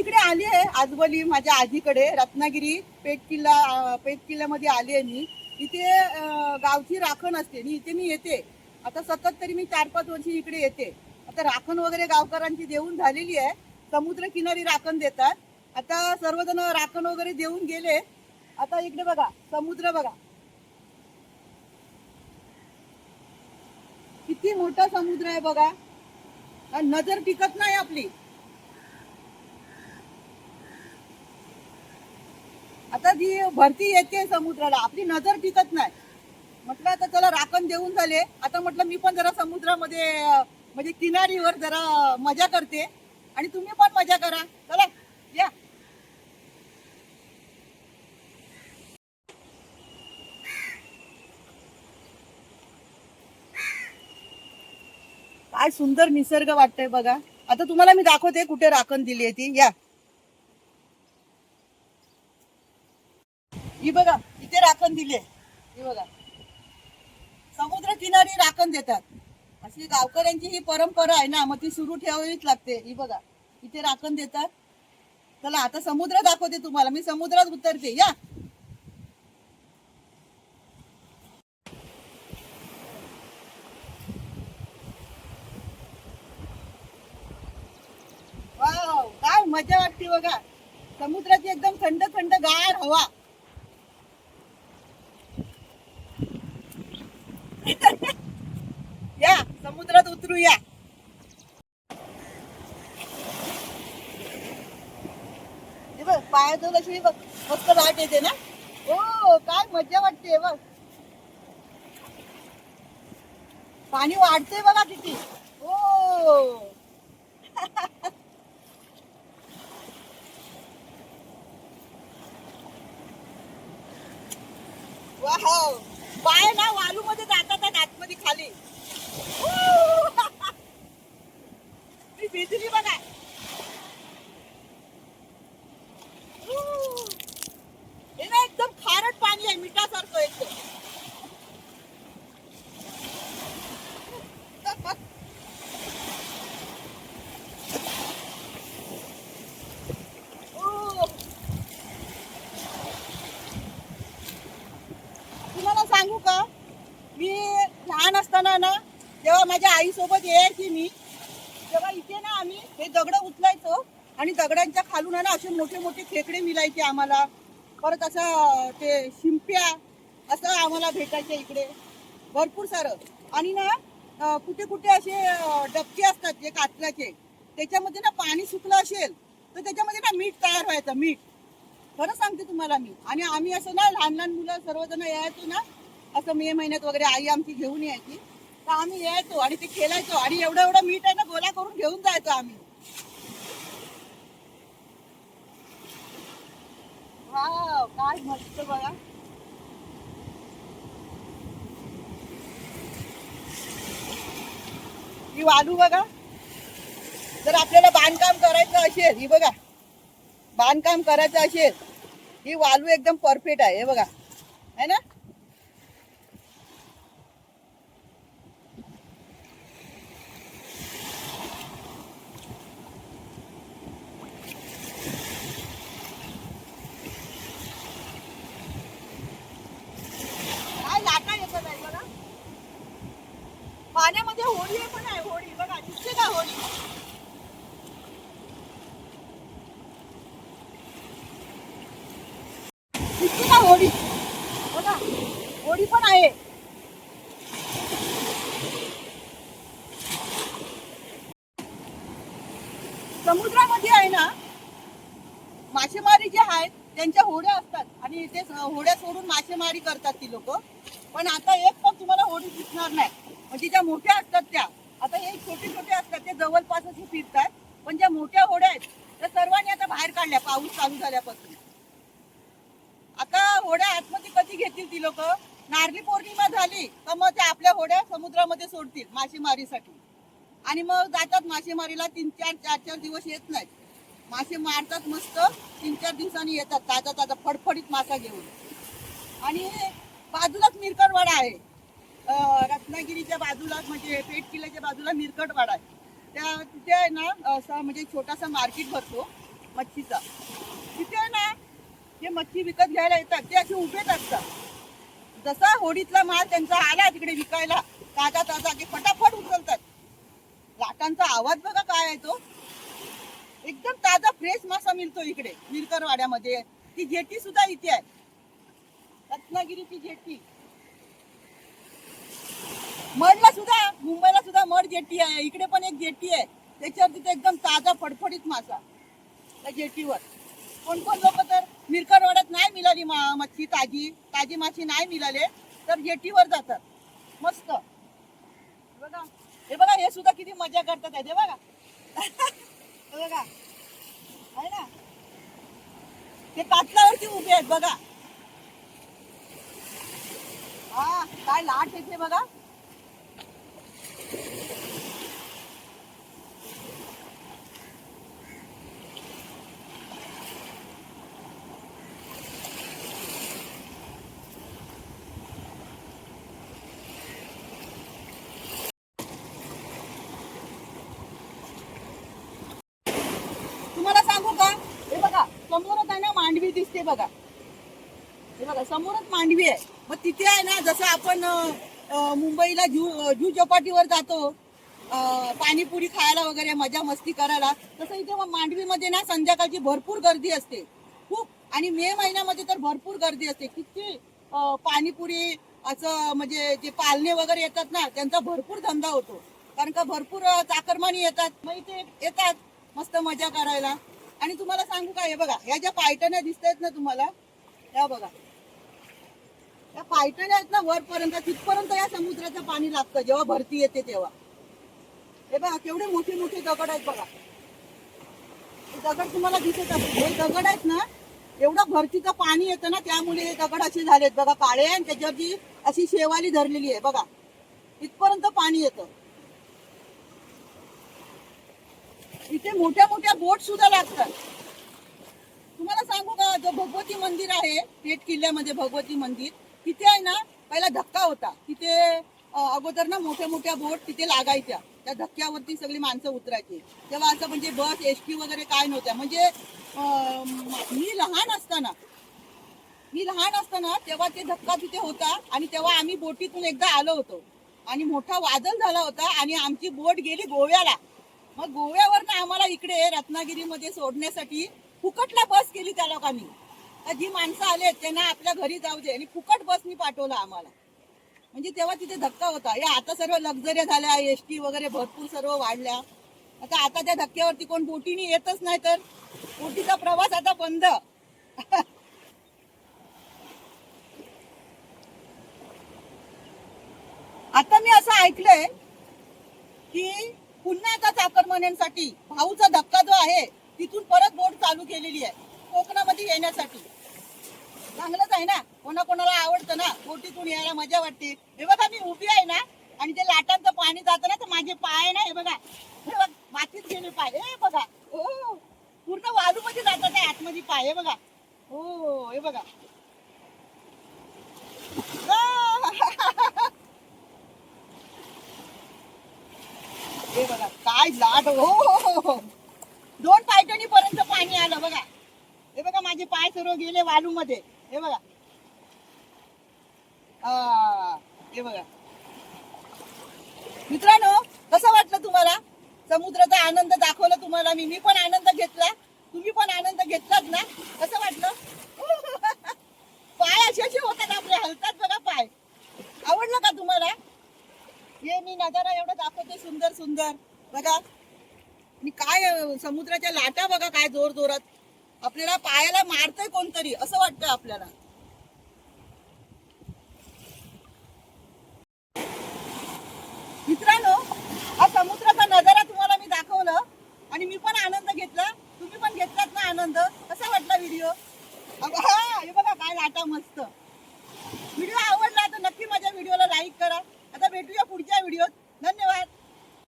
इकडे आली आहे आजवली माझ्या आजीकडे रत्नागिरी पेट किल्ला पेट किल्ल्यामध्ये आली आहे मी. इथे गावची राखण असते आणि इथे मी येते. आता सतत तरी मी चार पाच वर्षी इकडे येते. आता राखण वगैरे गावकऱ्यांची देऊन झालेली आहे. समुद्र किनारी राखण देतात. आता सर्वजण राखण वगैरे देऊन गेले. आता इकडे बघा समुद्र बघा. किती मोठा समुद्र आहे बघा. नजर टिकत नाही आपली. आता जी भरती येते समुद्राला आपली नजर टिकत नाही. म्हटलं आता चला राखण देऊन झाले. आता म्हटलं मी पण जरा समुद्रामध्ये म्हणजे किनारीवर जरा मजा करते. आणि तुम्ही पण मजा करा. चला या. काय सुंदर निसर्ग वाटतंय बघा. आता तुम्हाला मी दाखवते कुठे राखण दिली आहे ती. या ही बघा इथे राखण दिली. आहे बघा. समुद्र किनारी राखण देतात. अशी गावकऱ्यांची ही परंपरा आहे ना मग ती सुरू ठेवावीच लागते. ही बघा. इथे राखण देतात. चला आता समुद्र दाखवते तुम्हाला. मी समुद्रात उतरते. या. काय मजा वाटते बघा. समुद्राची एकदम थंड थंड गार हवा या समुद्रात उतरूया. हे बघ पायाजवळ अशी बघ मस्त लाट येते ना? हो काय मजा वाटते बघ. पाणी वाढते बघा किती. हो. वाव. पाय ना वालू मध्ये जातात आतमध्ये खाली. मी भिजली बघा ऊ! हे ना एकदम खारट पाणी आहे मिठासारखं एकदम ऊ! तुम्हाला सांगू का मी लहान असताना ना जेव्हा माझ्या आईसोबत यायची मी. तेव्हा इथे ना आम्ही हे दगड उचलायचो आणि दगडांच्या खालून ना असे मोठे मोठे खेकडे मिळायचे आम्हाला. परत असं ते शिंप्या असं आम्हाला भेटायचे इकडे. भरपूर सारं. आणि ना कुठे कुठे असे डबके असतात जे कातल्याचे त्याच्यामध्ये ना पाणी सुकलं असेल तर त्याच्यामध्ये ना मीठ तयार व्हायचं मीठ. खरं सांगते तुम्हाला मी. आणि आम्ही असं ना लहान लहान मुलं सर्वजण यायचो ना असं मे महिन्यात वगैरे आई आमची घेऊन यायची. तर आम्ही यायचो आणि ते खेळायचो आणि एवढं एवढं मीठ आहे ना गोळा करून घेऊन जायचो आम्ही. वाव, काय मस्त बघा. ही वालू बघा. जर आपल्याला बांधकाम करायचं असेल ही बघा. बांधकाम करायचं असेल ही वालू एकदम परफेक्ट आहे हे बघा. है ना काय लाटा येतात आहे बघा पण आहे होडी. बघा दिसते का होडी? दिसते का होडी? बघा होडी पण आहे. समुद्रामध्ये आहे ना मासेमारी जे आहेत त्यांच्या होड्या असतात. आणि ते होड्या सोडून मासेमारी करतात ती लोक. पण आता एक पण तुम्हाला होडी दिसणार नाही. म्हणजे ज्या मोठ्या असतात त्या. आता हे छोटे छोटे असतात ते जवळपासच हे फिरतात. पण ज्या मोठ्या होड्या आहेत त्या सर्वांनी आता बाहेर काढल्या पाऊस चालू झाल्यापासून. आता होड्या आतमध्ये कधी घेतील ती लोक? नारली पौर्णिमा झाली तर मग ते आपल्या होड्या समुद्रामध्ये सोडतील मासेमारीसाठी. आणि मग जातात मासेमारीला तीन चार चार चार दिवस येत नाहीत. मासे मारतात मस्त तीन चार दिवसांनी येतात ताजा ताजा फडफडीत मासा घेऊन. आणि बाजूलाच मिरकरवाडा आहे. रत्नागिरीच्या बाजूला म्हणजे पेठ किल्ल्याच्या बाजूला निरकटवाडा आहे. त्या तिथे आहे ना असं म्हणजे छोटासा मार्केट भरतो मच्छीचा. तिथे आहे ना जे मच्छी विकत घ्यायला येतात ते असे उभेच असतात. जसा होडीतला माल त्यांचा आला तिकडे विकायला ताजा ताजा ते फटाफट उचलतात. लाटांचा आवाज बघा काय आहे तो. एकदम ताजा फ्रेश मासा मिळतो इकडे मिरकरवाड्यामध्ये ती जेटी सुद्धा इथे आहे. रत्नागिरीची जेटी मडला सुद्धा मुंबईला सुद्धा मड जेटी आहे. इकडे पण एक जेटी आहे. त्याच्यावर तिथे एकदम ताजा फडफडीत मासा त्या जेटीवर. कोण कोण लोक तर मिरकरवाड्यात नाही मिळाली मा- मच्छी ताजी. ताजी माशी नाही मिळाले तर जेटीवर जातात. मस्त. बघा. हे बघा हे सुद्धा किती मजा करतात आहे हे बघा. बघा. आहे ना? ते कातलावरती उभे आहेत बघा. हा काय लाट येते बघा तुम्हाला सांगू का हे बघा समोरच आहे ना मांडवी बघा. हे बघा समोरच मांडवी आहे. मग तिथे आहे ना जसं आपण मुंबईला जू जू चौपाटीवर जातो पाणीपुरी खायला वगैरे मजा मस्ती करायला तसं इथे मग मांडवीमध्ये ना संध्याकाळची भरपूर गर्दी असते. खूप. आणि मे महिन्यामध्ये तर भरपूर गर्दी असते. किती पाणीपुरी असं म्हणजे जे पालणे वगैरे येतात ना त्यांचा भरपूर धंदा होतो. कारण का भरपूर चाकरमानी येतात. मग इथे येतात. मस्त मजा करायला. आणि तुम्हाला सांगू का हे बघा ह्या ज्या पायटण्या दिसत आहेत ना तुम्हाला या बघा. त्या पायटण्या आहेत ना वरपर्यंत तिथपर्यंत या समुद्राचं पाणी लागतं जेव्हा भरती येते तेव्हा. हे बघा केवढे मोठे मोठे दगड आहेत बघा. दगड तुम्हाला दिसत असेल. हे दगड आहेत ना एवढं भरतीचं पाणी येतं ना त्यामुळे हे दगड असे झालेत बघा काळे आणि त्याच्यावरती अशी शेवाली धरलेली आहे बघा. इथपर्यंत पाणी येतं. इथे मोठ्या मोठ्या बोट सुद्धा लागतात. तुम्हाला सांगू का जो भगवती मंदिर आहे पेठ किल्ल्यामध्ये भगवती मंदिर तिथे आहे ना पहिला धक्का होता. तिथे अगोदर ना मोठ्या मोठ्या बोट तिथे लागायच्या. त्या धक्क्यावरती सगळी माणसं उतरायची. तेव्हा असं म्हणजे बस एस टी वगैरे काय नव्हत्या. म्हणजे मी लहान असताना मी लहान असताना तेव्हा ते धक्का तिथे होता आणि तेव्हा आम्ही बोटीतून एकदा आलो होतो. आणि मोठा वादळ झाला होता आणि आमची बोट गेली गोव्याला. मग गोव्यावरनं आम्हाला इकडे रत्नागिरीमध्ये सोडण्यासाठी फुकटला बस केली त्या लोकांनी. जी माणसं आले त्यांना आपल्या घरी जाऊ दे. आणि फुकट बसनी पाठवलं आम्हाला. म्हणजे तेव्हा तिथे धक्का होता. या आता सर्व लक्झरी झाल्या एस टी वगैरे भरपूर सर्व वाढल्या. आता आता त्या धक्क्यावरती कोण बोटीने येतच नाही तर. बोटीचा प्रवास आता बंद. आता मी असं ऐकलंय की पुन्हा आता चाकरमान्यांसाठी भाऊचा धक्का जो आहे तिथून परत बोट चालू केलेली आहे कोकणामध्ये येण्यासाठी. चांगलंच आहे ना? कोणा कोणाला आवडतं ना? बोटीतून यायला मजा वाटते. हे बघा मी उभी आहे ना आणि ते लाटांचं पाणी जातं ना तर माझे पाय ना हे बघा. हे बघा मातीत गेले पाय. हे बघा. हो पूर्ण वाळूमध्ये जातात आहे आतमध्ये पाय हे बघा. हो हे बघा. हे बघा. काय लाट हो हो, हो, हो हो, दोन पायटणी पर्यंत पाणी आलं बघा. हे बघा माझे पाय सर्व गेले वालू मध्ये हे बघा. हे बघा. मित्रांनो कसं वाटलं तुम्हाला? समुद्राचा आनंद दाखवला तुम्हाला मी. मी पण आनंद घेतला. तुम्ही पण आनंद घेतलात ना? कसं वाटलं? पाय असे असे होतात आपले हलतात बघा पाय आवडलं का तुम्हाला हे मी नजारा एवढा दाखवते सुंदर सुंदर. बघा. आणि काय समुद्राच्या लाटा बघा काय जोर जोरात. आपल्याला पायाला मारतय कोणतरी असं वाटतं आपल्याला. मित्रांनो हा समुद्राचा नजारा तुम्हाला मी दाखवलं आणि मी पण आनंद घेतला. तुम्ही पण घेतलात ना आनंद? कसा वाटला व्हिडिओ? हा हे बघा काय लाटा मस्त. व्हिडिओ आवडला तर नक्की माझ्या व्हिडिओला लाईक करा. भेटूया पुढच्या व्हिडिओत. धन्यवाद.